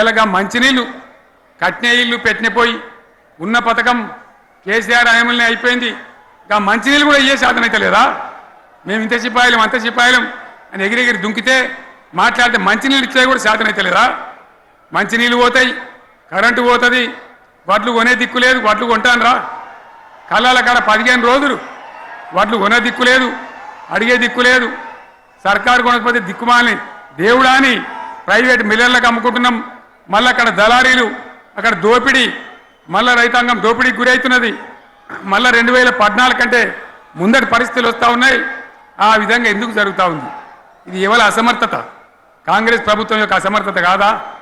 ఇలాగా మంచినీళ్ళు కట్నే ఇల్లు పెట్టినపోయి ఉన్న పథకం కేసీఆర్ హయాంలోనే అయిపోయింది. ఇంకా మంచినీళ్ళు కూడా ఏ శాతం అయితే లేదా? మేము ఇంత సిపాయిలం అంత సిపాయిలం అని ఎగిరెగిరి దుంకితే మాట్లాడితే మంచినీళ్ళు ఇచ్చే కూడా శాతం అయితే లేదా? మంచినీళ్ళు పోతాయి కరెంటు పోతుంది వడ్లు కొనే దిక్కు లేదు వడ్లు కొంటాను రా కళ్ళాల కాడ పదిహేను రోజులు వడ్లు కొనే దిక్కు లేదు అడిగే దిక్కు లేదు. సర్కారు కొనకపోతే దిక్కుమాలని. దేవుడా అని ప్రైవేట్ మిల్లర్లకు అమ్ముకుంటున్నాం. మళ్ళీ అక్కడ దళారీలు అక్కడ దోపిడీ మళ్ళీ రైతాంగం దోపిడీకి గురవుతున్నది మళ్ళీ రెండు వేల పద్నాలుగు కంటే ముందటి పరిస్థితులు వస్తూ ఉన్నాయి. ఆ విధంగా ఎందుకు జరుగుతూ ఉంది? ఇది ఎవరి అసమర్థత? కాంగ్రెస్ ప్రభుత్వం యొక్క అసమర్థత కాదా?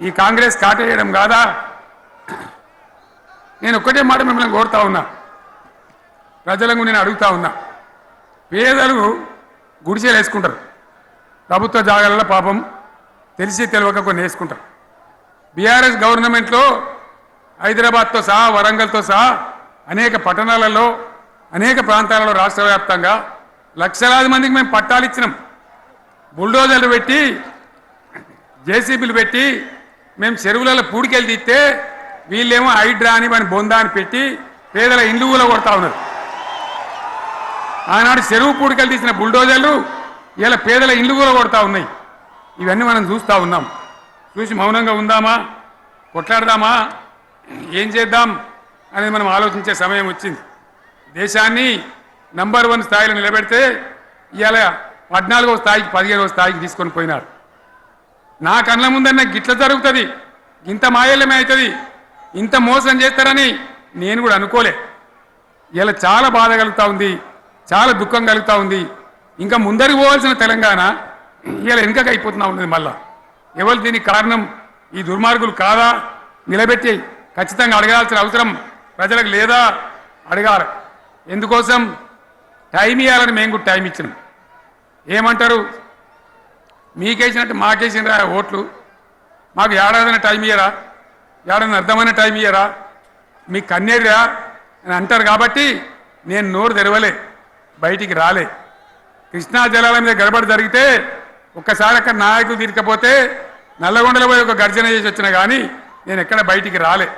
ఈ కాంగ్రెస్ కాటేయడం కాదా? నేను ఒక్కటే మాట మిమ్మల్ని కోరుతా ఉన్నా. ప్రజలకు నేను అడుగుతా ఉన్నా. పేదలు గుడిసెలు వేసుకుంటారు. ప్రభుత్వ జాగాలలో పాపం తెలిసి తెలియక కొన్ని వేసుకుంటారు. బీఆర్ఎస్ గవర్నమెంట్లో హైదరాబాద్తో సహా వరంగల్తో సహా అనేక పట్టణాలలో అనేక ప్రాంతాలలో రాష్ట్ర వ్యాప్తంగా లక్షలాది మందికి మేము పట్టాలు ఇచ్చినాం. బుల్డోజర్లు పెట్టి జేసీబీలు పెట్టి మేము చెరువులలో పూడికెళ్ళి తీస్తే వీళ్ళేమో హైడ్రా అని మన బొందా అని పెట్టి పేదల ఇండ్లు కూడా కొడతా ఉన్నారు. ఆనాడు చెరువు పూడికలు తీసిన బుల్డోజర్లు ఇలా పేదల ఇండ్లు కూడా కొడతా ఉన్నాయి. ఇవన్నీ మనం చూస్తూ ఉన్నాం. చూసి మౌనంగా ఉందామా? కొట్లాడదామా? ఏం చేద్దాం? అనేది మనం ఆలోచించే సమయం వచ్చింది. దేశాన్ని నంబర్ వన్ స్థాయిలో నిలబెడితే ఇవాళ పద్నాలుగో స్థాయికి పదిహేనవ స్థాయికి తీసుకొని పోయినారు నా కళ్ళ ముందన్న గిట్ల జరుగుతుంది. ఇంత మాయల్యమే అవుతుంది ఇంత మోసం చేస్తారని నేను కూడా అనుకోలే. ఇలా చాలా బాధ కలుగుతూ ఉంది. చాలా దుఃఖం కలుగుతూ ఉంది. ఇంకా ముందరికి పోవాల్సిన తెలంగాణ ఇలా వెనుకకి అయిపోతున్నా ఉన్నది మళ్ళీ. ఎవరు దీనికి కారణం? ఈ దుర్మార్గులు కాదా? నిలబెట్టి ఖచ్చితంగా అడగాల్సిన అవసరం ప్రజలకు లేదా? అడగాలి ఎందుకోసం? టైం ఇవ్వాలని మేము కూడా టైం ఇచ్చినాం. ఏమంటారు? మీకేసినట్టు మాకేసినరా ఓట్లు? మాకు ఏడాదిన టైం ఇయ్యరా? ఏడాదిన అర్థమైన టైం ఇయ్యరా? మీ కన్నేరురా? అని అంటారు కాబట్టి నేను నోరు తెరవలే. బయటికి రాలే. కృష్ణా జలాల మీద గడబడి జరిగితే ఒక్కసారి అక్కడ నాయకులు తీరకపోతే నల్లగొండలో పోయి ఒక గర్జన చేసి వచ్చినా కానీ నేను ఎక్కడ బయటికి రాలే.